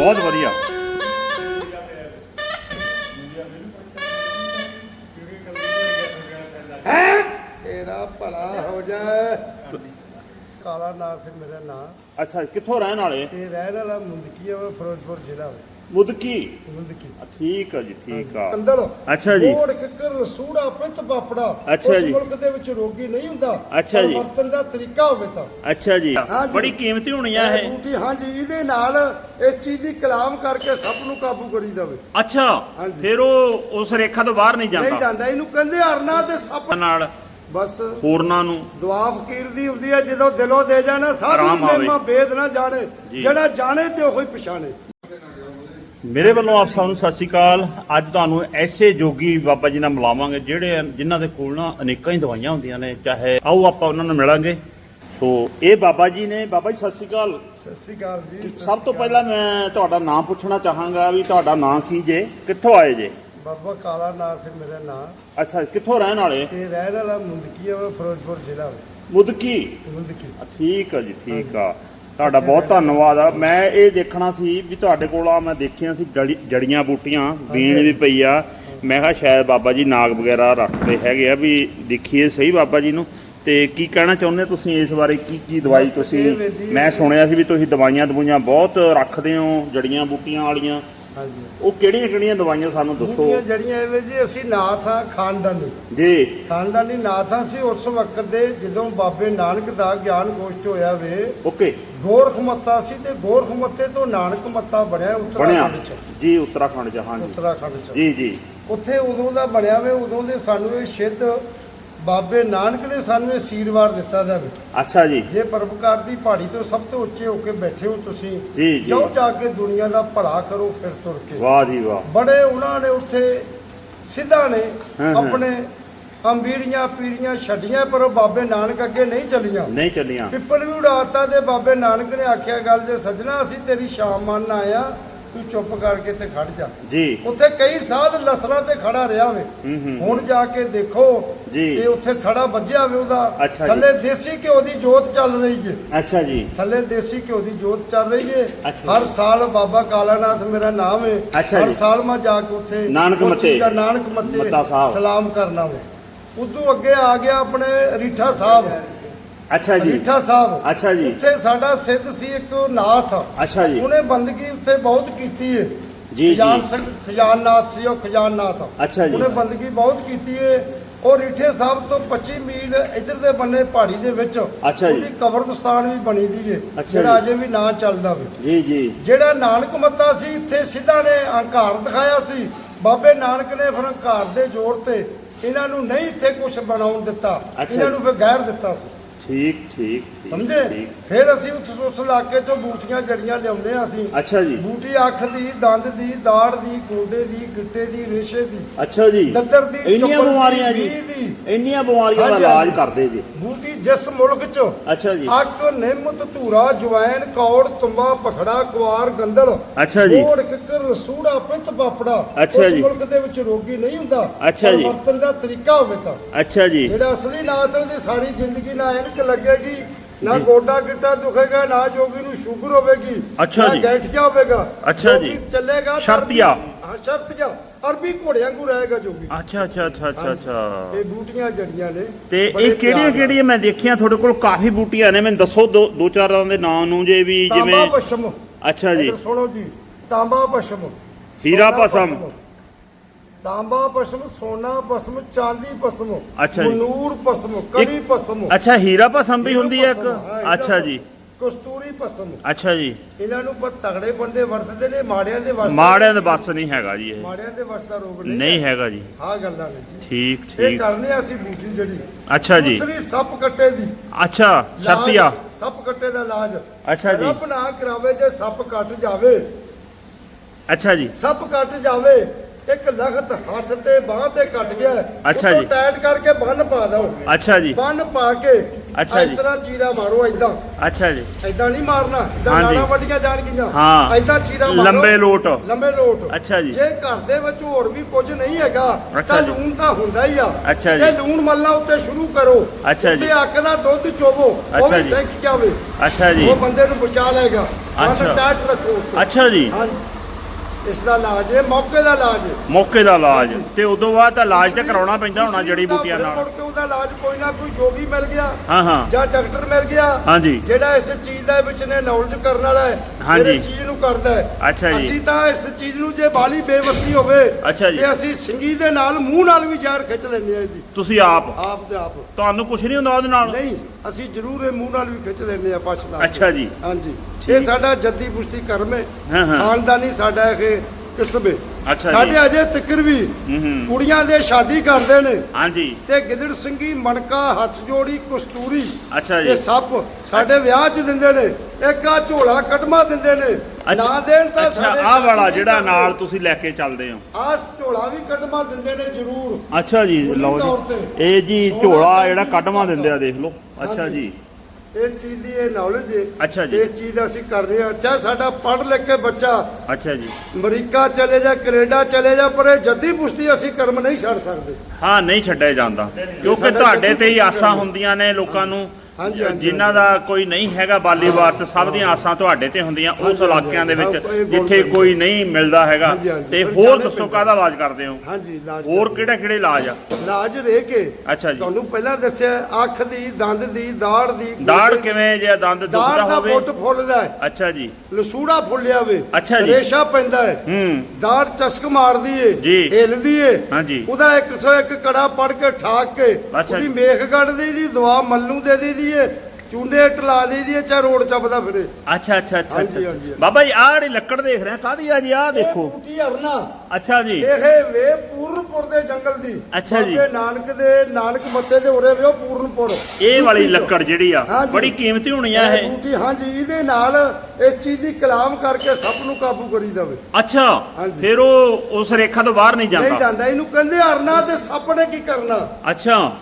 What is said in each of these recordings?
ਬਹੁਤ ਵਧੀਆ ਕਾਲਾ ਨਾਂ ਸੀ ਮੇਰਾ ਨਾਂ। ਅੱਛਾ ਕਿੱਥੋਂ ਰਹਿਣ ਵਾਲੇ? ਤੇ ਰਹਿਣ ਵਾਲਾ ਮੁੰਦਕੀ ਆ ਫਿਰੋਜ਼ਪੁਰ ਜ਼ਿਲ੍ਹਾ ਵਾ। ਮੁਦਕੀ? ਮੁੰਦਕੀ। ਆ, ਠੀਕ ਆ ਜੀ ਠੀਕ ਆ। ਅੰਦਰ ਅੱਛਾ ਜੀ। ਕੋੜ ਕਿੱਕਰ ਲਸੂੜਾ ਪਿੱਤ ਪਾਪੜਾ। ਅੱਛਾ ਉਸ ਜੀ। ਮੁਲਕ ਦੇ ਵਿੱਚ ਰੋਗੀ ਨਹੀਂ ਹੁੰਦਾ ਅੱਛਾ ਪਰ ਜੀ। ਵਰਤਨ ਦਾ ਤਰੀਕਾ ਹੋਵੇ ਤਾਂ। ਅੱਛਾ ਜੀ। ਬੜੀ ਕੀਮਤੀ ਹੋਣੀਆਂ ਇਹ। ਇਹ ਬੂਟੀ ਹਾਂਜੀ ਇਹਦੇ ਨਾਲ ਇਸ ਚੀਜ਼ ਦੀ ਕਲਾਮ ਕਰਕੇ ਸਭ ਨੂੰ ਕਾਬੂ ਕਰੀ ਜਾਵੇ। ਅੱਛਾ। ਫਿਰ ਉਹ ਉਸ ਰੇਖਾ ਤੋਂ ਬਾਹਰ ਨਹੀਂ ਨਹੀਂ ਜਾਂਦਾ ਜਾਂਦਾ ਇਹਨੂੰ ਕਹਿੰਦੇ ਹਰਨਾ ਤੇ ਸੱਪ। ਨਾਲ। ਬਸ ਹੋਰਨਾਂ ਨੂੰ ਦੁਆ ਫਕੀਰ ਦੀ ਹੁੰਦੀ ਹੈ ਜਦੋਂ ਦਿਲੋਂ ਦੇ ਜਾਣਾ ਸਾਰੀ ਆਰਾਮ ਆਵੇ। ਮਹਿਮਾ ਨਾ ਜਾਣੇ ਜੀ। ਜਿਹੜਾ ਜਾਣੇ ਤੇ ਉਹੀ ਪਛਾਣੇ ਮੇਰੇ ਵੱਲੋਂ ਆਪ ਸਭ ਨੂੰ ਸਤਿ ਸ਼੍ਰੀ ਅਕਾਲ ਅੱਜ ਤੁਹਾਨੂੰ ਐਸੇ ਜੋਗੀ ਬਾਬਾ ਜੀ ਨਾਲ ਮਿਲਾਵਾਂਗੇ ਜਿਹੜੇ ਜਿਨ੍ਹਾਂ ਦੇ ਕੋਲ ਨਾ ਅਨੇਕਾਂ ਹੀ ਦਵਾਈਆਂ ਹੁੰਦੀਆਂ ਨੇ ਚਾਹੇ ਆਓ ਆਪਾਂ ਉਹਨਾਂ ਨੂੰ ਮਿਲਾਂਗੇ ਸੋ ਇਹ ਬਾਬਾ ਜੀ ਨੇ ਬਾਬਾ ਜੀ ਸਤਿ ਸ਼੍ਰੀ ਅਕਾਲ ਸਤਿ ਸ੍ਰੀ ਅਕਾਲ ਜੀ ਸਭ ਤੋਂ ਪਹਿਲਾਂ ਮੈਂ ਤੁਹਾਡਾ ਨਾਮ ਪੁੱਛਣਾ ਚਾਹਾਂਗਾ ਵੀ ਤੁਹਾਡਾ ਨਾਮ ਕੀ ਜੇ ਕਿੱਥੋਂ ਆਏ ਜੇ। ਬਾਬਾ ਕਾਲਾ ਨਾਂ ਸੀ ਮੇਰਾ ਨਾਂ। ਅੱਛਾ ਕਿੱਥੋਂ ਰਹਿਣ ਵਾਲੇ? ਤੇ ਰਹਿਣ ਵਾਲਾ ਮੁੰਦਕੀ ਆ ਵਾ, ਫਿਰੋਜ਼ਪੁਰ ਜ਼ਿਲ੍ਹਾ ਵਾ। ਮੁਦਕੀ? ਮੁੰਦਕੀ। ਆ, ਠੀਕ ਆ ਜੀ ਠੀਕ ਆ। ਤੁਹਾਡਾ ਬਹੁਤ ਧੰਨਵਾਦ ਆ। ਮੈਂ ਇਹ ਦੇਖਣਾ ਸੀ ਵੀ ਤੁਹਾਡੇ ਕੋਲ ਆ ਮੈਂ ਦੇਖੀਆਂ ਸੀ ਜੜੀ- ਜੜੀਆਂ ਬੂਟੀਆਂ ਬੀਣ ਵੀ ਪਈ ਆ। ਮੈਂ ਕਿਹਾ ਸ਼ਾਇਦ ਬਾਬਾ ਜੀ ਨਾਗ ਵਗੈਰਾ ਰੱਖਦੇ ਹੈਗੇ ਆ ਵੀ ਦੇਖੀਏ ਸਹੀ ਬਾਬਾ ਜੀ ਨੂੰ। ਤੇ ਕੀ ਕਹਿਣਾ ਚਾਹੁੰਦੇ ਤੁਸੀਂ ਇਸ ਬਾਰੇ? ਕੀ ਕੀ ਦਵਾਈ ਬਸ ਤੁਸੀਂ ਇਹ ਵੀਰ ਜੀ- ਮੈਂ ਸੁਣਿਆ ਸੀ ਵੀ ਤੁਸੀਂ ਦਵਾਈਆਂ ਦਵਾਈਆਂ ਬਹੁਤ ਰੱਖਦੇ ਹੋ ਜੜੀਆਂ ਬੂਟੀਆਂ ਵਾਲੀਆਂ। ਹਾਂਜੀ। ਉਹ ਕਿਹੜੀਆਂ ਕਿਹੜੀਆਂ ਦਵਾਈਆਂ ਸਾਨੂੰ ਦੱਸੋ? ਬੂਟੀਆਂ ਜੜੀਆਂ ਐਵੇਂ ਜੀ ਅਸੀਂ ਨਾਥ ਆ ਖਾਨਦਾਨੀ। ਜੀ। ਖਾਨਦਾਨੀ ਨਾਥ ਆ ਸੀ ਉਸ ਵਕਤ ਦੇ ਜਦੋਂ ਬਾਬੇ ਨਾਨਕ ਦਾ ਗਿਆਨ ਗੋਸ਼ਟ ਹੋਇਆ ਵੇ ਓਕੇ। ਗੋਰਖ ਮੱਤਾ ਸੀ ਤੇ ਗੋਰਖ ਮੱਤੇ ਤੋਂ ਨਾਨਕ ਮੱਤਾ ਬਣਿਆ ਬਣਿਆ। ਉੱਤਰਾਖੰਡ ਚ। ਜੀ ਉੱਤਰਾਖੰਡ ਚ ਹਾਂਜੀ। ਉੱਤਰਾਖੰਡ ਚ। ਜੀ ਜੀ। ਉੱਥੇ ਉਦੋਂ ਦਾ ਬਣਿਆ ਵੇ ਉਦੋਂ ਦੇ ਸਾਨੂੰ ਇਹ ਸਿੱਧ ਬਾਬੇ ਨਾਨਕ ਨੇ ਸਾਨੂੰ ਇਹ ਸੀਰਵਾਰ ਦਿੱਤਾ ਜਾਵੇ। ਅੱਛਾ ਜੀ। ਜੇ ਪਰਮਕਾਰ ਦੀ ਪਹਾੜੀ ਤੋਂ ਸਭ ਤੋਂ ਉੱਚੇ ਹੋ ਕੇ ਬੈਠੇ ਹੋ ਤੁਸੀਂ ਜੀ, ਜੀ। ਜਾਓ ਜਾ ਕੇ ਦੁਨੀਆ ਦਾ ਭਲਾ ਕਰੋ ਫਿਰ ਤੁਰ ਕੇ। ਵਾਹ ਜੀ ਵਾਹ। ਬੜੇ ਉਹਨਾਂ ਨੇ ਉੱਥੇ ਸਿੱਧਾ ਨੇ ਹਾਂ, ਹਾਂ। ਆਪਣੇ ਅੰਬੀੜੀਆਂ ਪੀੜੀਆਂ ਛੱਡੀਆਂ ਪਰ ਉਹ ਬਾਬੇ ਨਾਨਕ ਅੱਗੇ ਨਹੀਂ ਚੱਲੀਆਂ। ਨਹੀਂ ਚੱਲੀਆਂ। ਪਿੱਪਲ ਵੀ ਉਡਾਤਾ ਤੇ ਬਾਬੇ ਨਾਨਕ ਨੇ ਆਖਿਆ ਗੱਲ ਜੇ ਸੱਜਣਾ ਅਸੀਂ ਤੇਰੀ ਸ਼ਾਮ ਮੰਨ ਆਇਆ ਤੂੰ ਚੁੱਪ ਕਰਕੇ ਤੇ ਖੜ ਜਾ। ਜੀ। ਉੱਥੇ ਕਈ ਸਾਧ ਲਸਰਾਂ ਤੇ ਖੜਾ ਰਿਹਾ ਵੇ। ਹੁਣ ਜਾ ਕੇ ਦੇਖੋ ਜੀ। ਤੇ ਉੱਥੇ ਥੜਾ ਵੱਜਿਆ ਵੇ ਉਹਦਾ। ਥੱਲੇ ਦੇਸੀ ਘਿਓ ਦੀ ਜੋਤ ਚੱਲ ਰਹੀ ਹੈ ਅੱਛਾ ਜੀ। ਥੱਲੇ ਦੇਸੀ ਘਿਓ ਦੀ ਜੋਤ ਚੱਲ ਰਹੀ ਅੱਛਾ ਹਰ ਸਾਲ ਬਾਬਾ ਕਾਲਾਨਾਥ ਮੇਰਾ ਨਾਮ ਅੱਛਾ ਹਰ। ਸਾਲ ਮੈਂ ਜਾ ਕੇ ਉੱਥੇ ਨਾਨਕ ਦਾ ਨਾਨਕ ਮੱਤਾ। ਸਲਾਮ ਕਰਨਾ ਵੇ। ਉਦੋਂ ਅੱਗੇ ਆ ਗਿਆ ਆਪਣੇ ਰੀਠਾ ਸਾਹਿਬ। ਅੱਛਾ ਜੀ। ਰੀਠਾ ਸਾਹਿਬ ਅੱਛਾ ਜੀ। ਉੱਥੇ ਸਾਡਾ ਸਿੱਧ ਸੀ ਇੱਕ ਨਾਥ। ਅੱਛਾ ਜੀ। ਉਹਨੇ ਬੰਦਗੀ ਉੱਥੇ ਬਹੁਤ ਕੀਤੀ ਹੈ ਜੀ, ਜੀ। ਖਜ਼ਾਨ ਸਿੰਘ ਖਜ਼ਾਨਨਾਥ ਸੀ ਉਹ ਖਜ਼ਾਨਨਾਥ। ਅੱਛਾ ਜੀ। ਉਹਨੇ ਬੰਦਗੀ ਬਹੁਤ ਕੀਤੀ ਹੈ ਉਹ ਰੀਠੇ ਸਾਹਿਬ ਤੋਂ 25 ਮੀਲ ਇੱਧਰ ਦੇ ਬੰਨੇ ਪਹਾੜੀ ਦੇ ਵਿੱਚ ਅੱਛਾ ਜੀ। ਉਹਦੀ ਕਬਰਸਤਾਨ ਵੀ ਬਣੀ ਦੀ ਅੱਛਾ ਜਿਹੜਾ। ਅਜੇ ਵੀ ਨਾਂ ਚੱਲਦਾ ਵੇ। ਜੀ ਜੀ। ਜਿਹੜਾ ਨਾਨਕ ਮੱਤਾ ਸੀ ਇੱਥੇ ਸਿੱਧਾ ਨੇ ਹੰਕਾਰ ਦਿਖਾਇਆ ਸੀ। ਬਾਬੇ ਨਾਨਕ ਨੇ ਫਿਰ ਹੰਕਾਰ ਦੇ ਜ਼ੋਰ ਤੇ ਇਹਨਾਂ ਨੂੰ ਨਹੀਂ ਇੱਥੇ ਕੁਝ ਬਣਾਉਣ ਦਿੱਤਾ। ਇਹਨਾਂ। ਨੂੰ ਫਿਰ ਗੈਰ ਦਿੱਤਾ ਸੀ। ਠੀਕ ਠੀਕ ਸਮਝੇ? ਠੀਕ। ਫਿਰ ਅਸੀਂ ਉਸ ਉਸ ਇਲਾਕੇ ਚੋਂ ਬੂਟੀਆਂ ਜੜੀਆਂ ਲਿਆਉਂਦੇ ਆ ਅਸੀਂ। ਅੱਛਾ ਜੀ। ਬੂਟੀ ਅੱਖ ਦੀ ਦੰਦ ਦੀ ਦਾੜ ਦੀ ਗੋਡੇ ਦੀ ਗਿੱਟੇ ਦੀ ਰੇਸ਼ੇ ਦੀ। ਅੱਛਾ ਜੀ। ਦੱਦਰ ਦੀ ਇੰਨੀਆਂ ਦੀ, ਬਿਮਾਰੀਆਂ ਜੀ। ਵੀਹ ਦੀ। ਇੰਨੀਆਂ ਬਿਮਾਰੀਆਂ ਦਾ ਹਾਂਜੀ, ਇਲਾਜ। ਕਰਦੇ ਜੀ। ਬੂਟੀ ਜਿਸ ਮੁਲਕ ਚ ਅੱਛਾ ਜੀ ਅੱਕ ਨਿੰਮ ਧਤੂਰਾ ਜਵੈਨ ਕੌੜ ਤੁੰਬਾ ਪਖੜਾ ਕੁਆਰ ਗੰਦਲ ਅੱਛਾ ਜੀ। ਗੋੜ ਕਿੱਕਰ ਲਸੂੜਾ ਪਿੱਤ ਪਾਪੜਾ ਅੱਛਾ ਜੀ। ਮੁਲਕ ਦੇ ਵਿੱਚ ਰੋਗੀ ਨਹੀਂ ਹੁੰਦਾ ਅੱਛਾ ਜੀ। ਵਰਤਨ ਦਾ ਤਰੀਕਾ ਹੋਵੇ ਤਾਂ ਅੱਛਾ ਜੀ ਜਿਹੜਾ ਅਸਲੀ ਨਾਥ ਉਹਦੀ ਸਾਰੀ ਜ਼ਿੰਦਗੀ ਨਾ ਐਨਕ ਲੱਗੇਗੀ ਨਾ ਗੋਡਾ ਗਿੱਟਾ ਦੁਖੇਗਾ ਨਾ ਜੋਗੀ ਨੂੰ ਸ਼ੂਗਰ ਹੋਵੇਗੀ ਅੱਛਾ ਜੀ। ਗੈਠੀਆ ਹੋਵੇਗਾ ਅੱਛਾ ਜੀ। ਚੱਲੇਗਾ ਸ਼ਰਤੀਆ। ਹਾਂ ਸ਼ਰਤੀਆ ਅਰਬੀ ਘੋੜਿਆਂ ਵਾਂਗੂ ਰਹੇਗਾ ਜੋਗੀ। ਅੱਛਾ ਅੱਛਾ ਅੱਛਾ ਅੱਛਾ ਅੱਛਾ। ਇਹ ਬੂਟੀਆਂ ਜੜੀਆਂ ਨੇ। ਤੇ ਇਹ ਕਿਹੜੀਆਂ। ਕਿਹੜੀਆਂ ਮੈਂ ਦੇਖੀਆਂ? ਤੁਹਾਡੇ ਕੋਲ ਕਾਫੀ ਬੂਟੀਆਂ ਨੇ। ਮੈਨੂੰ ਦੱਸੋ ਦੋ ਦੋ ਚਾਰਾਂ ਦੇ ਨਾਮ ਨੂੰ ਜੇ ਵੀ ਤਾਂਬਾ ਜਿਵੇਂ ਪਸ਼ਮ ਅੱਛਾ ਜੀ। ਸੁਣੋ ਜੀ। ਤਾਂਬਾ ਪਸ਼ਮ ਹੀਰਾ ਭਸਮ। ਤਾਂਬਾ ਪਸ਼ਮ ਸੋਨਾ ਪਸ਼ਮ ਚਾਂਦੀ ਪਸ਼ਮ। ਨੂਰ ਪਸ਼ਮ ਕਲੀ ਪਸ਼ਮ ਅੱਛਾ ਹੀਰਾ ਭਸਮ ਵੀ ਹੁੰਦੀ ਹੈ ਇੱਕ। ਅੱਛਾ। ਜੀ। ਕਸਤੂਰੀ ਪਸ਼ਮ ਅੱਛਾ ਜੀ। ਇਹਨਾਂ ਨੂੰ ਪਰ ਤਗੜੇ ਬੰਦੇ ਵਰਤਦੇ ਨੇ ਮਾੜਿਆਂ ਦੇ ਵਰਤਦੇ ਮਾੜਿਆਂ ਦਾ ਬਸ ਨਹੀਂ ਹੈਗਾ ਜੀ ਇਹ। ਮਾੜਿਆਂ ਦੇ ਵਰਤਦਾ ਰੋਗ ਨਹੀਂ ਨਹੀਂ ਹੈਗਾ ਜੀ। ਆਹ ਗੱਲਾਂ ਨੇ ਜੀ। ਠੀਕ ਇਹ ਠੀਕ। ਕਰਨੇ ਅਸੀਂ ਬੂਟੀ ਜੜੀ ਅੱਛਾ ਜੀ। ਦੂਸਰੀ ਸੱਪ ਕੱਟੇ ਦੀ। ਅੱਛਾ ਸ਼ਰਤੀਆ ਸੱਪ ਕੱਟੇ ਦਾ ਇਲਾਜ ਅੱਛਾ ਜੀ। ਰੱਬ ਨਾ ਕਰਾਵੇ ਜੇ ਸੱਪ ਕੱਟ ਜਾਵੇ। ਅੱਛਾ ਜੀ। ਸੱਪ ਕੱਟ ਜਾਵੇ ਇੱਕ ਲਖਤ ਹੱਥ ਤੇ ਬਾਹ ਤੇ ਕੱਟ ਗਿਆ। ਹੈ। ਅੱਛਾ ਜੀ। ਟਾਈਟ ਕਰਕੇ ਬੰਨ ਪਾ ਦਿਓ। ਅੱਛਾ ਜੀ। ਬੰਨ ਪਾ ਕੇ ਅੱਛਾ ਇਸ ਜੀ। ਤਰ੍ਹਾਂ ਚੀਰਾ ਮਾਰੋ ਐਦਾਂ ਅੱਛਾ ਜੀ ਐਦਾਂ ਨਹੀਂ ਮਾਰਨਾ ਐਦਾਂ। ਨਾੜਾਂ ਵੱਡੀਆਂ ਜਾਣਗੀਆਂ ਹਾਂ। ਐਦਾਂ ਚੀਰਾ ਮਾਰੋ ਲੰਬੇ ਲੋਟ। ਲੰਬੇ ਲੋਟ ਅੱਛਾ ਜੀ। ਜੇ ਘਰ ਦੇ ਵਿੱਚ ਹੋਰ ਵੀ ਕੁਝ ਨਹੀਂ ਹੈਗਾ ਤਾਂ। ਲੂਣ ਤਾਂ ਹੁੰਦਾ ਹੀ ਆ ਅੱਛਾ ਜੀ। ਜੇ ਲੂਣ ਮਲਣਾ ਉੱਤੇ ਸ਼ੁਰੂ ਕਰੋ ਅੱਛਾ ਜੀ। ਉੱਤੇ ਅੱਕ ਦਾ ਦੁੱਧ ਚੋਵੋ ਉਹ ਵੀ। ਸਿੱਖ ਜਾਵੇ ਅੱਛਾ ਜੀ ਉਹ ਬੰਦੇ ਨੂੰ ਬਚਾ ਲਏਗਾ ਅੱਛਾ। ਟਾਟ ਰੱਖੋ। ਅੱਛਾ ਜੀ ਹਾਂਜੀ ਇਸ ਦਾ ਇਲਾਜ ਹੈ ਮੌਕੇ ਦਾ ਇਲਾਜ ਹੈ। ਮੌਕੇ ਦਾ ਇਲਾਜ। ਤੇ ਉਦੋਂ ਬਾਅਦ ਤਾਂ ਇਲਾਜ ਤੇ ਕਰਾਉਣਾ ਪੈਂਦਾ ਹੋਣਾ ਜੜੀ ਬੂਟੀਆਂ ਨਾਲ। ਮੁੜ ਕੇ ਉਹਦਾ ਇਲਾਜ ਕੋਈ ਨਾ ਕੋਈ ਜੋਗੀ ਮਿਲ ਗਿਆ ਹਾਂ ਹਾਂ। ਜਾਂ ਡਾਕਟਰ ਮਿਲ ਗਿਆ। ਹਾਂਜੀ। ਜਿਹੜਾ ਇਸ ਚੀਜ਼ ਦਾ ਵਿੱਚ ਨੇ ਨੌਲੇਜ ਕਰਨ ਵਾਲਾ ਹੈ ਹਾਂਜੀ। ਫਿਰ ਇਸ ਚੀਜ਼ ਨੂੰ ਕਰਦਾ ਹੈ। ਅੱਛਾ ਜੀ। ਅਸੀਂ ਤਾਂ ਇਸ ਚੀਜ਼ ਨੂੰ ਜੇ ਬਾਲੀ ਬੇਵਸੀ ਹੋਵੇ ਅੱਛਾ ਜੀ। ਤੇ ਅਸੀਂ ਸਿੰਗੀ ਦੇ ਨਾਲ ਮੂੰਹ ਨਾਲ ਵੀ ਜ਼ਹਿਰ ਖਿੱਚ ਲੈਂਦੇ ਆ ਇਹਦੀ। ਤੁਸੀਂ ਆਪ? ਆਪ ਤੇ ਆਪ। ਤੁਹਾਨੂੰ ਕੁਝ ਨਹੀਂ ਹੁੰਦਾ ਉਹਦੇ ਨਾਲ? ਨਹੀਂ ਅਸੀਂ ਜ਼ਰੂਰ ਇਹ ਮੂੰਹ ਨਾਲ ਵੀ ਖਿੱਚ ਲੈਂਦੇ ਆ ਪਛ ਲਾ ਕੇ। ਅੱਛਾ ਜੀ। ਹਾਂਜੀ। ਇਹ ਸਾਡਾ ਜੱਦੀ ਪੁਸ਼ਤੀ ਕਰਮ ਹੈ। ਖਾਨਦਾਨੀ ਸਾਡਾ ਇਹ ਕਿਸਬੇ ਅੱਛਾ। ਸਾਡੇ ਅਜੇ ਤੱਕਰ ਵੀ ਕੁੜੀਆਂ ਦੇ ਸ਼ਾਦੀ ਕਰਦੇ ਨੇ। ਹਾਂਜੀ। ਤੇ ਗਿੱਦੜ ਸਿੰਘੀ ਮਣਕਾ ਹੱਥ ਜੋੜੀ ਕਸਤੂਰੀ ਅੱਛਾ ਜੀ। ਇਹ ਸੱਪ ਸਾਡੇ ਵਿਆਹ 'ਚ ਦਿੰਦੇ ਨੇ। ਇੱਕ ਆ ਝੋਲਾ ਕਟਮਾ ਦਿੰਦੇ ਨੇ। ਨਾ ਦੇਣ ਤਾਂ ਸਾਡੇ ਆਹ ਵਾਲਾ ਜਿਹੜਾ। ਨਾਲ ਤੁਸੀਂ ਲੈ ਕੇ ਚੱਲਦੇ ਹੋ। ਆਹ ਝੋਲਾ ਵੀ ਕਟਮਾ ਦਿੰਦੇ ਨੇ ਜ਼ਰੂਰ। ਅੱਛਾ ਜੀ ਲਓ ਜੀ। ਇਹ ਜੀ ਝੋਲਾ ਜਿਹੜਾ ਦੀ ਦਿੰਦੇ ਆ ਦੇਖ ਲਓ। ਅੱਛਾ। ਜੀ। ਇਸ ਚੀਜ਼ ਦੀ ਇਹ ਨੌਲੇਜ ਹੈ ਅੱਛਾ ਜੀ। ਇਸ ਚੀਜ਼ ਦਾ ਅਸੀਂ ਕਰ ਰਹੇ ਹਾਂ। ਚਾਹੇ ਸਾਡਾ ਪੜ੍ਹ ਲਿਖ ਕੇ ਬੱਚਾ ਅੱਛਾ ਜੀ। ਅਮਰੀਕਾ ਚਲੇ ਜਾ ਕੈਨੇਡਾ ਚਲੇ ਜਾ ਪਰ ਇਹ ਜੱਦੀ ਪੁਸ਼ਤੀ ਅਸੀਂ ਕਰਮ ਨਹੀਂ ਛੱਡ ਸਕਦੇ। ਹਾਂ ਨਹੀਂ ਛੱਡਿਆ ਜਾਂਦਾ। ਕਿਉਂਕਿ ਤੁਹਾਡੇ ਤੇ ਹੀ ਆਸਾਂ ਹੁੰਦੀਆਂ ਨੇ ਲੋਕਾਂ ਨੂੰ। ਹਾਂਜੀ, ਜਿਨ੍ਹਾਂ ਦਾ ਕੋਈ ਨਹੀਂ ਹੈਗਾ ਬਾਲੀਵਾਰ ਚ ਸਭ ਦੀਆਂ ਆਸਾਂ ਤੁਹਾਡੇ ਤੇ ਹੁੰਦੀਆਂ ਉਸ ਇਲਾਕਿਆਂ ਦੇ ਵਿੱਚ ਬੋਲ ਜਿੱਥੇ। ਕੋਈ ਨਹੀਂ ਮਿਲਦਾ ਹੈਗਾ ਤੇ ਹੋਰ ਦੱਸੋ। ਕਾਹਦਾ ਇਲਾਜ ਕਰਦੇ ਹੋ ਹਾਂਜੀ ਇਲਾਜ ਹੋਰ। ਕਿਹੜੇ ਕਿਹੜੇ ਇਲਾਜ ਆ ਇਲਾਜ ਰਹਿ ਕੇ ਅੱਛਾ ਜੀ ਤੁਹਾਨੂੰ ਪਹਿਲਾਂ ਦੱਸਿਆ ਅੱਖ ਦੀ ਦੰਦ ਦੀ ਦਾੜ ਦੀ ਦਾੜ ਦੀ। ਕਿਵੇਂ ਜੇ ਦੰਦ ਦਾੜ ਦੁਖਦਾ ਦਾ ਹੋਵੇ ਪੁੱਟ ਫੁੱਲਦਾ ਹੈ ਅੱਛਾ ਜੀ ਲਸੂੜਾ ਫੁੱਲਿਆ ਵੇ ਅੱਛਾ ਜੀ। ਰੇਸ਼ਾ ਪੈਂਦਾ ਹੈ ਹੂੰ ਦਾੜ ਚਸਕ ਮਾਰਦੀ ਏ। ਹਿੱਲਦੀ ਏ ਹਾਂਜੀ। ਉਹਦਾ 101 ਕੜਾ ਪੜ ਕੇ ਠਾਕ ਕੇ ਉਹਦੀ। ਮੇਖ ਕੱਢ ਦੀ ਦੀ ਦਵਾ ਮੱਲੂ ਦੇ ਦੀ ਦੀ ਏ ਚੁੰਡੇ ਟਲਾ ਦੀ ਦੀ ਏ ਚਾਹੇ ਰੋਡ ਚੱਪਦਾ ਫਿਰੇ। ਅੱਛਾ ਅੱਛਾ ਅੱਛਾ ਹਾਂਜੀ, ਅੱਛਾ ਹਾਂਜੀ। ਬਾਬਾ ਜੀ ਆਹ ਜਿਹੜੀ ਲੱਕੜ ਦੇਖ ਰਹੇ ਆ ਕਾਹਦੀ ਆ ਜੀ? ਆਹ ਇਹ ਦੇਖੋ। ਬੂਟੀ ਹਰਨਾ। ਅੱਛਾ ਜੀ। ਇਹ ਵੇ ਪੂਰਨਪੁਰ ਦੇ ਜੰਗਲ ਦੀ। ਅੱਛਾ ਜੀ। ਬਾਬੇ ਨਾਨਕ ਦੇ ਨਾਨਕ ਮੱਤੇ ਦੇ ਉਰੇ ਵੇ ਉਹ ਪੂਰਨਪੁਰ। ਇਹ ਵਾਲੀ ਚੋਂ। ਲੱਕੜ ਜਿਹੜੀ ਆ ਹਾਂਜੀ। ਬੜੀ ਕੀਮਤੀ ਹੋਣੀ ਆ ਇਹ ਬੂਟੀ ਹਾਂਜੀ ਇਹਦੇ ਨਾਲ ਇਸ ਚੀਜ਼ ਦੀ ਕਲਾਮ ਕਰਕੇ ਸੱਪ ਨੂੰ ਕਾਬੂ ਕਰੀ ਦਵੇ ਅੱਛਾ। ਹਾਂਜੀ। ਫਿਰ ਉਹ ਉਸ ਰੇਖਾ ਤੋਂ ਬਾਹਰ ਨਹੀਂ ਨਹੀਂ ਜਾਂਦਾ। ਜਾਂਦਾ ਇਹਨੂੰ ਕਹਿੰਦੇ ਅਰਨਾ ਤੇ ਸੱਪ ਨੇ ਕੀ ਕਰਨਾ? ਅੱਛਾ।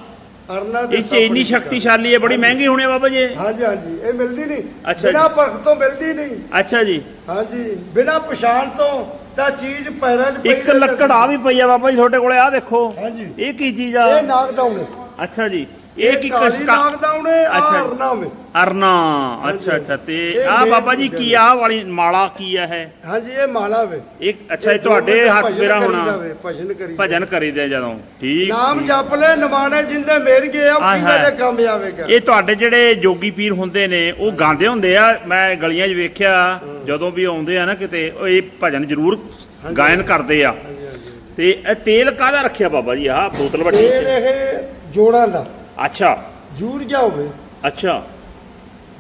ਅਰਨਾ ਤੇ ਇਹ ਚ ਇੰਨੀ। ਸ਼ਕਤੀਸ਼ਾਲੀ ਹੈ ਬੜੀ ਮਹਿੰਗੀ ਹੋਣੀ ਬਾਬਾ ਜੀ ਇਹ? ਹਾਂਜੀ ਹਾਂਜੀ। ਇਹ ਮਿਲਦੀ ਨਹੀਂ। ਅੱਛਾ ਬਿਨਾ ਜੀ। ਪਰਖ ਤੋਂ ਮਿਲਦੀ ਨਹੀਂ। ਅੱਛਾ ਜੀ। ਹਾਂਜੀ। ਬਿਨਾ ਪਛਾਣ ਤੋਂ ਤਾਂ ਚੀਜ਼ ਪੈਰਾਂ 'ਚ ਪਈ ਇੱਕ ਲੱਕੜ ਆ ਵੀ ਪਈ ਆ ਬਾਬਾ ਜੀ ਤੁਹਾਡੇ ਕੋਲੇ ਆ ਦੇਖੋ। ਹਾਂਜੀ। ਇਹ ਕੀ ਚੀਜ਼ ਆ? ਇਹ ਨਾਗ ਦਾਉਣੇ ਅੱਛਾ ਜੀ। ਇਹ ਕੀ ਨਾਗ ਦਾਉਣੇ ਆ ਅੱਛਾ ਜੀ। ਅਰਨਾ ਵੇ। ਅਰਨਾ ਅੱਛਾ ਅੱਛਾ। ਤੇ ਇਹ ਆ ਮੇਨ ਬਾਬਾ ਜੀ ਕੀ ਆ ਵਾਲੀ ਮਾਲਾ ਕੀ ਆ ਹੈ ਹਾਂਜੀ ਇਹ ਮਾਲਾ ਵੇ। ਇੱਕ ਅੱਛਾ ਇਹ ਤੁਹਾਡੇ ਹੱਥ ਮੇਰਾ ਹੋਣਾ। ਭਜਨ ਕਰੀ ਭਜਨ ਕਰੀਦੇ ਜਦੋਂ। ਠੀਕ। ਨਾਮ ਠੀਕ। ਜਪ ਲੈ ਨਿਮਾਣੇ ਜਿੰਦੇ ਮੇਰ ਗਏ ਉਹ ਆਏ ਹਾਏ। ਦੇ ਕੰਮ ਆਵੇਗਾ ਇਹ ਤੁਹਾਡੇ ਜਿਹੜੇ ਜੋਗੀ ਪੀਰ ਹੁੰਦੇ ਨੇ ਉਹ ਗਾਉਂਦੇ ਹੁੰਦੇ ਆ। ਮੈਂ ਗਲੀਆਂ 'ਚ ਵੇਖਿਆ ਜਦੋਂ ਵੀ ਆਉਂਦੇ ਆ ਨਾ ਕਿਤੇ ਉਹ ਇਹ ਭਜਨ ਜ਼ਰੂਰ ਗਾਇਨ ਕਰਦੇ ਆ। ਹਾਂਜੀ, ਹਾਂਜੀ। ਤੇ ਇਹ ਤੇਲ ਕਾਹਦਾ ਰੱਖਿਆ ਬਾਬਾ ਜੀ? ਆਹ ਬੋਤਲ ਵੱਡੀ ਚ। ਇਹ ਜੋੜਾਂ ਦਾ। ਅੱਛਾ। ਜੂੜ ਗਿਆ ਹੋਵੇ? ਅੱਛਾ।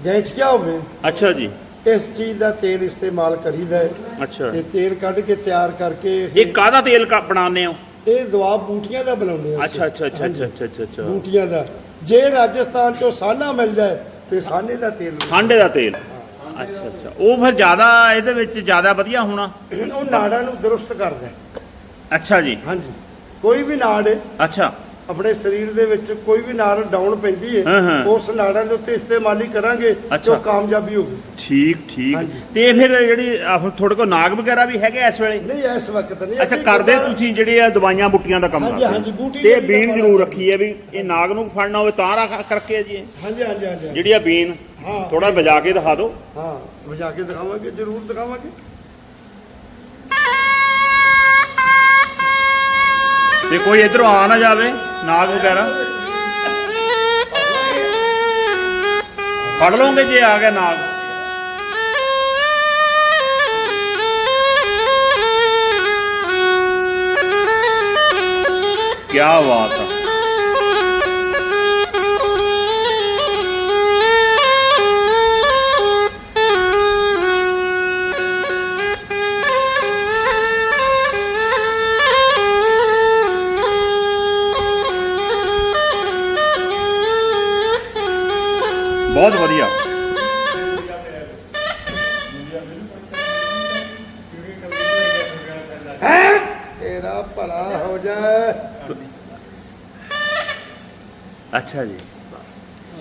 ਗੈਂਚ ਗਿਆ ਹੋਵੇ? ਅੱਛਾ ਜੀ। ਇਸ ਚੀਜ਼ ਦਾ ਤੇਲ ਇਸਤੇਮਾਲ ਕਰੀਦਾ ਹੈ। ਅੱਛਾ। ਤੇ ਤੇਲ ਕੱਢ ਕੇ ਤਿਆਰ ਕਰਕੇ ਇਹ ਕਾਹਦਾ ਤੇਲ ਕਾ ਬਣਾਉਂਦੇ ਹੋ? ਇਹ ਦਵਾ ਬੂਟੀਆਂ ਦਾ ਬਣਾਉਂਦੇ ਆ ਅੱਛਾ ਅੱਛਾ ਅੱਛਾ ਅੱਛਾ ਅੱਛਾ ਅੱਛਾ ਬੂਟੀਆਂ ਦਾ। ਜੇ ਰਾਜਸਥਾਨ ਚੋਂ ਸਾਨਾ ਮਿਲ ਜਾਏ ਤੇ ਸਾਨੇ ਦਾ ਤੇਲ। ਸਾਂਡੇ ਦਾ ਤੇਲ। ਅੱਛਾ ਅੱਛਾ। ਉਹ ਫਿਰ ਜ਼ਿਆਦਾ ਇਹਦੇ ਵਿੱਚ ਜ਼ਿਆਦਾ ਵਧੀਆ ਹੋਣਾ? ਉਹ ਨਾੜਾਂ ਨੂੰ ਦਰੁਸਤ ਕਰਦਾ ਹੈ। ਅੱਛਾ ਜੀ। ਹਾਂਜੀ। ਕੋਈ ਵੀ ਨਾੜ ਹੈ ਅੱਛਾ। ਆਪਣੇ ਸਰੀਰ ਦੇ ਵਿੱਚ ਕੋਈ ਵੀ ਨਾੜ ਡਾਊਨ ਪੈਂਦੀ ਹੈ ਹਾਂ, ਹਾਂ। ਉਸ ਨਾੜਾਂ ਦੇ ਉੱਤੇ ਇਸਤੇਮਾਲੀ ਕਰਾਂਗੇ ਤੇ। ਉਹ ਕਾਮਯਾਬੀ ਹੋਊਗੀ ਠੀਕ ਠੀਕ। ਤੇ ਫਿਰ ਜਿਹੜੀ ਤੁਹਾਡੇ ਕੋਲ ਨਾਗ ਵਗੈਰਾ ਵੀ ਹੈਗੇ ਇਸ ਵੇਲੇ ਨਹੀਂ ਇਸ ਵਕਤ ਨਹੀਂ ਅੱਛਾ ਕਰਦੇ ਤੁਸੀਂ ਜਿਹੜੇ ਆ ਦਵਾਈਆਂ ਬੁੱਟੀਆਂ ਦਾ ਕੰਮ ਹਾਂਜੀ, ਕਰਦੇ ਹੋ। ਹਾਂਜੀ, ਬੂਟੀ ਤੇ ਬੀਨ ਜ਼ਰੂਰ ਰੱਖੀ ਹੈ ਵੀ ਇਹ ਨਾਗ ਨੂੰ ਫੜਨਾ ਹੋਵੇ ਤਾਂ ਰੱਖ ਕਰਕੇ ਜੀ। ਹਾਂਜੀ ਹਾਂਜੀ ਹਾਂਜੀ ਹਾਂਜੀ। ਜਿਹੜੀ ਆ ਬੀਨ ਹਾਂ। ਥੋੜਾ ਵਜਾ ਕੇ ਦਿਖਾ ਦਿਓ ਹਾਂ ਵਜਾ ਕੇ ਦਿਖਾਵਾਂਗੇ ਜ਼ਰੂਰ ਦਿਖਾਵਾਂਗੇ ਤੇ ਕੋਈ ਇਧਰੋਂ ਆ ਨਾ ਜਾਵੇ ਨਾਗ ਵਗੈਰਾ। ਫੜ ਲਓਗੇ ਜੇ ਆ ਗਿਆ ਨਾਗ ਕੀ ਬਾਤ ਹੈ ਬਹੁਤ ਵਧੀਆ। ਹੈ? ਤੇਰਾ ਭਲਾ ਹੋ ਜਾਏ। ਅੱਛਾ ਜੀ।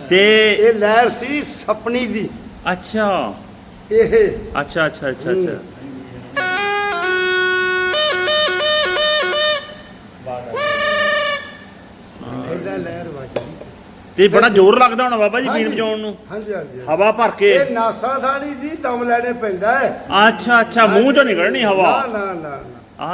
ਤੇ ਇਹ ਲਹਿਰ ਸੀ ਸਪਨੀ ਦੀ। ਅੱਛਾ। ਇਹ। ਅੱਛਾ ਅੱਛਾ ਅੱਛਾ ਅੱਛਾ। ਤੇ ਬੜਾ ਜ਼ੋਰ ਲੱਗਦਾ ਹੋਣਾ ਬਾਬਾ ਜੀ ਹਾਂਜੀ। ਵਜਾਉਣ ਨੂੰ। ਹਾਂਜੀ ਹਾਂਜੀ। ਹਵਾ ਭਰ ਕੇ। ਇਹ ਨਾਸਾ ਥਾਣੀ ਜੀ ਦਮ ਲੈਣੇ ਪੈਂਦਾ ਹੈ। ਅੱਛਾ ਅੱਛਾ ਮੂੰਹ ਚੋਂ ਨਿਕਲਣੀ ਹਵਾ? ਨਾ ਨਾ ਨਾ।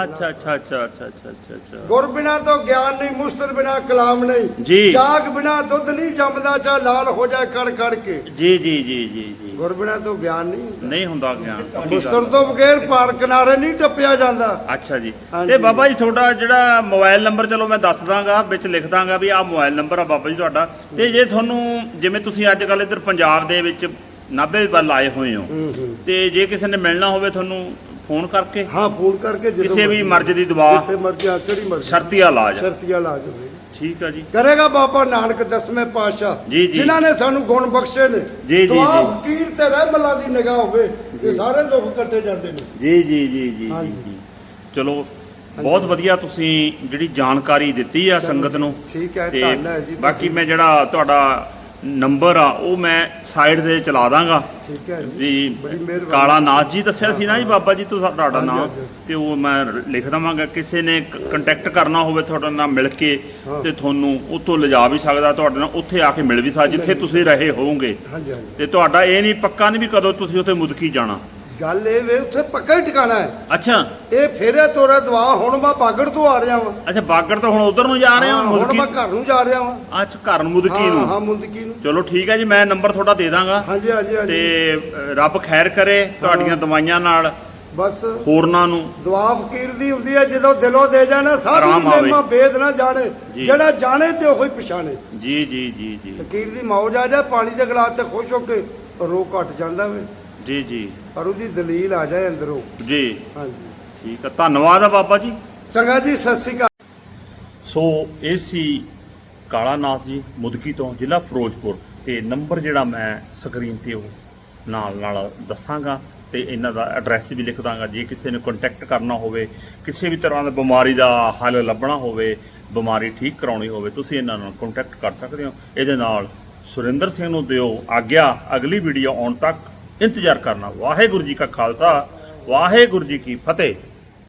ਅੱਛਾ ਅੱਛਾ ਅੱਛਾ ਅੱਛਾ ਅੱਛਾ ਅੱਛਾ ਗੁਰ ਬਿਨਾ ਤੋਂ ਗਿਆਨ ਨਹੀਂ ਮੁਸਤਰ ਬਿਨਾ ਕਲਾਮ ਨਹੀਂ। ਜੀ। ਜਾਗ ਬਿਨਾ ਦੁੱਧ ਨਹੀਂ ਜੰਮਦਾ ਚਾ ਲਾਲ ਹੋ ਜਾਏ ਕੜ ਕੜ ਕੇ। ਜੀ ਜੀ ਜੀ ਜੀ ਜੀ। ਗੁਰ ਬਿਨਾ ਤੋਂ ਗਿਆਨ ਨਹੀਂ। ਨਹੀਂ ਹੁੰਦਾ ਗਿਆਨ। ਪੱਕੀ ਗੱਲ। ਤੋਂ ਬਗੈਰ ਪਾਰ ਕਿਨਾਰੇ ਨਹੀਂ ਟੱਪਿਆ ਜਾਂਦਾ। ਅੱਛਾ ਜੀ। ਹਾਂਜੀ। ਤੇ ਬਾਬਾ ਜੀ ਤੁਹਾਡਾ ਜਿਹੜਾ ਮੋਬਾਈਲ ਨੰਬਰ ਚਲੋ ਮੈਂ ਦੱਸ ਦਾਂਗਾ ਵਿੱਚ ਲਿਖ ਦਾਂਗਾ ਵੀ ਆਹ ਮੋਬਾਈਲ ਨੰਬਰ ਆ ਬਾਬਾ ਜੀ ਤੁਹਾਡਾ। ਤੇ ਜੇ ਤੁਹਾਨੂੰ ਜਿਵੇਂ ਤੁਸੀਂ ਅੱਜ ਕੱਲ ਇੱਧਰ ਪੰਜਾਬ ਦੇ ਵਿੱਚ ਨਾਭੇ ਵੱਲ ਆਏ ਹੋਏ ਹੋ ਤੇ ਜੇ ਕਿਸੇ ਨੇ ਮਿਲਣਾ ਹੋਵੇ ਤੁਹਾਨੂੰ ਫੋਨ ਕਰਕੇ ਹਾਂ ਫੋਨ ਕਰਕੇ ਜਦੋਂ ਕਿਸੇ ਵੀ ਮਰਜ਼। ਦੀ ਦਵਾ ਜਿੱਥੇ ਮਰਜ਼ੀ ਆ ਕਿਹੜੀ ਮਰਜ਼ੀ। ਸ਼ਰਤੀਆ ਇਲਾਜ। ਸ਼ਰਤੀਆ ਲਾ ਜਾਵੇ ਠੀਕ ਆ ਜੀ। ਕਰੇਗਾ ਬਾਬਾ ਨਾਨਕ ਦਸਵੇਂ ਪਾਤਸ਼ਾਹ। ਜੀ, ਜੀ। ਜਿਨ੍ਹਾਂ ਨੇ ਸਾਨੂੰ ਗੁਣ ਬਖਸ਼ੇ ਨੇ। ਜੀ, ਜੀ, ਦੁਆ ਜੀ। ਫਕੀਰ ਤੇ ਰਹਿਮਲਾ ਦੀ ਨਿਗਾਹ ਹੋਵੇ ਤੇ ਸਾਰੇ ਦੁੱਖ ਕੱਟੇ ਜਾਂਦੇ ਨੇ। ਜੀ ਜੀ ਜੀ ਜੀ ਹਾਂਜੀ। ਜੀ। ਜੀ ਚਲੋ ਬਹੁਤ ਵਧੀਆ ਤੁਸੀਂ ਜਿਹੜੀ ਜਾਣਕਾਰੀ ਦਿੱਤੀ ਆ ਸੰਗਤ ਨੂੰ। ਠੀਕ ਹੈ ਤੇ ਧੰਨ ਹੈ ਜੀ। ਬਾਕੀ ਮੈਂ ਜਿਹੜਾ ਤੁਹਾਡਾ ਨੰਬਰ ਆ ਉਹ ਮੈਂ ਸਾਈਡ ਤੇ ਚਲਾ ਦਾਂਗਾ। ਠੀਕ ਹੈ ਜੀ। ਕਾਲਾ ਨਾਥ ਜੀ ਦੱਸਿਆ ਸੀ ਨਾ ਜੀ ਬਾਬਾ ਜੀ ਤੁਸੀਂ ਤੁਹਾਡਾ ਨਾਮ। ਤੇ ਉਹ ਮੈਂ ਲਿਖ ਦਵਾਂਗਾ ਕਿਸੇ ਨੇ ਕੰਟੈਕਟ ਕਰਨਾ ਹੋਵੇ ਤੁਹਾਡੇ ਨਾਲ ਮਿਲ ਕੇ। ਤੇ ਤੁਹਾਨੂੰ ਉੱਥੋਂ ਲਿਜਾ ਵੀ ਸਕਦਾ ਤੁਹਾਡੇ ਨਾਲ ਉੱਥੇ ਆ ਕੇ ਮਿਲ ਵੀ ਸਕਦਾ ਜਿੱਥੇ ਤੁਸੀਂ ਰਹੇ ਹੋਵੋਗੇ। ਤੇ ਤੁਹਾਡਾ ਇਹ ਨਹੀਂ ਪੱਕਾ ਨਹੀਂ ਵੀ ਕਦੋਂ ਤੁਸੀਂ ਉੱਥੇ ਮੁਦਕੀ ਜਾਣਾ। ਗੱਲ ਇਹ ਵੇ ਉੱਥੇ ਪੱਕਾ ਹੀ ਟਿਕਾਣਾ ਹੈ। ਅੱਛਾ। ਇਹ ਫੇਰੇ ਤੋਰੇ ਦਵਾ ਹੁਣ ਮੈਂ ਬਾਗੜ ਤੋਂ ਆ ਰਿਹਾ ਵਾਂ। ਅੱਛਾ ਬਾਗੜ ਤੋਂ ਹੁਣ ਉਧਰ ਨੂੰ ਜਾ ਰਹੇ ਹੋ ਹੁਣ ਮੁਦਕੀ? ਮੈਂ ਘਰ ਨੂੰ ਜਾ ਰਿਹਾ ਵਾਂ। ਅੱਛਾ ਘਰ ਨੂੰ ਮੁਦਕੀ ਹਾਂ ਨੂੰ? ਹਾਂ ਮੁੰਦਕੀ ਨੂੰ। ਚਲੋ ਠੀਕ ਹੈ ਜੀ ਮੈਂ ਨੰਬਰ ਤੁਹਾਡਾ ਦੇ ਦਾਂਗਾ। ਹਾਂਜੀ ਹਾਂਜੀ ਤੇ ਹਾਂਜੀ ਅ, ਰੱਬ ਖੈਰ ਕਰੇ ਤੁਹਾਡੀਆਂ ਦਵਾਈਆਂ ਨਾਲ ਬਸ। ਹੋਰਨਾਂ ਨੂੰ। ਦੁਆ ਫਕੀਰ ਦੀ ਹੁੰਦੀ ਹੈ ਜਦੋਂ ਦਿਲੋਂ ਦੇ ਜਾਣਾ ਸਾਰੀ ਆਰਾਮ ਆਵੇ। ਨਿਮਾ ਬੇਦ ਨਾ ਜਾਣੇ। ਜੀ। ਜਿਹੜਾ ਜਾਣੇ ਤੇ ਉਹੀ ਪਛਾਣੇ। ਜੀ ਜੀ ਜੀ ਜੀ। ਫਕੀਰ ਦੀ ਮੌਜ ਆ ਜਾ ਪਾਣੀ ਦੇ ਗਲਾਸ ਤੇ ਖੁਸ਼ ਹੋ ਕੇ ਰੋ ਘਟ ਜਾਂਦਾ ਵੇ। ਜੀ ਜੀ। ਪਰ ਉਹਦੀ ਦਲੀਲ ਆ ਜਾਏ ਅੰਦਰੋਂ। ਜੀ। ਹਾਂਜੀ। ਠੀਕ ਹੈ ਧੰਨਵਾਦ ਆ ਬਾਬਾ ਜੀ। ਚੰਗਾ ਜੀ ਸਤਿ ਸ੍ਰੀ ਅਕਾਲ। ਸੋ ਇਹ ਸੀ ਕਾਲਾ ਨਾਥ ਜੀ ਮੁਦਕੀ ਤੋਂ ਜ਼ਿਲ੍ਹਾ ਫਿਰੋਜ਼ਪੁਰ ਤੇ ਨੰਬਰ ਜਿਹੜਾ ਮੈਂ ਸਕਰੀਨ ਤੇ ਉਹ ਨਾਲ ਨਾਲ ਦੱਸਾਂਗਾ ਤੇ ਇਹਨਾਂ ਦਾ ਐਡਰੈਸ ਵੀ ਲਿਖ ਦਾਂਗਾ। ਜੇ ਕਿਸੇ ਨੇ ਕੰਟੈਕਟ ਕਰਨਾ ਹੋਵੇ ਕਿਸੇ ਵੀ ਤਰ੍ਹਾਂ ਦੀ ਬਿਮਾਰੀ ਦਾ ਹੱਲ ਲੱਭਣਾ ਹੋਵੇ ਬਿਮਾਰੀ ਠੀਕ ਕਰਾਉਣੀ ਹੋਵੇ ਤੁਸੀਂ ਇਹਨਾਂ ਨਾਲ ਕੰਟੈਕਟ ਕਰ ਸਕਦੇ ਹੋ। ਇਹਦੇ ਨਾਲ ਸੁਰਿੰਦਰ ਸਿੰਘ ਨੂੰ ਦਿਓ ਆਗਿਆ। ਅਗਲੀ ਵੀਡੀਓ ਆਉਣ ਤੱਕ ਇੰਤਜ਼ਾਰ ਕਰਨਾ। ਵਾਹਿਗੁਰੂ ਜੀ ਕਾ ਖਾਲਸਾ ਵਾਹਿਗੁਰੂ ਜੀ ਕੀ ਫਤਿਹ।